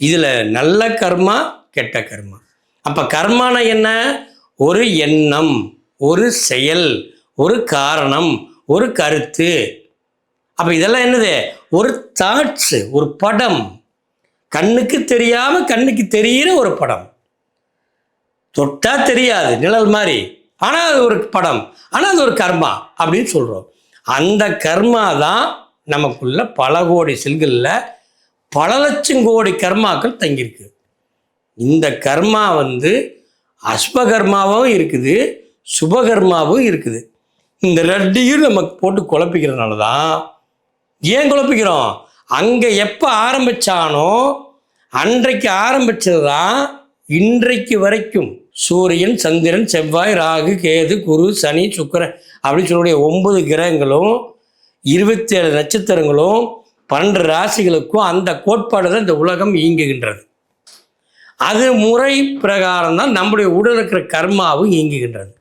இதில் நல்ல கர்மா கெட்ட கர்மா. அப்போ கர்மான என்ன? ஒரு எண்ணம் ஒரு செயல் ஒரு காரணம் ஒரு கருத்து. அப்போ இதெல்லாம் என்னது? ஒரு தாட்ஸு ஒரு படம். கண்ணுக்கு தெரியாமல் கண்ணுக்கு தெரிகிற ஒரு படம். தொட்டா தெரியாது நிழல் மாதிரி. ஆனால் அது ஒரு படம் ஆனால் அது ஒரு கர்மா அப்படின்னு சொல்கிறோம் அந்த கர்மா தான் நமக்குள்ள பல கோடி செல்களில் பல லட்சம் கோடி கர்மாக்கள் தங்கியிருக்கு. இந்த கர்மா வந்து அஸ்பகர்மாவும் இருக்குது சுபகர்மாவும் இருக்குது. இந்த ரெண்டையும் நமக்கு போட்டு குழப்பிக்கிறதுனால தான் ஏன் குழப்பிக்கிறோம்? அங்கே எப்போ ஆரம்பிச்சானோ அன்றைக்கு ஆரம்பிச்சது தான் இன்றைக்கு வரைக்கும். சூரியன் சந்திரன் செவ்வாய் ராகு கேது குரு சனி சுக்கரன் அப்படின்னு சொல்லக்கூடிய ஒன்பது கிரகங்களும் இருபத்தேழு நட்சத்திரங்களும் பன்னெண்டு ராசிகளுக்கும் அந்த கோட்பாடு தான் இந்த உலகம் இயங்குகின்றது. அது முறை பிரகாரம் தான் நம்முடைய உடல் இருக்கிற கர்மாவும் இயங்குகின்றது.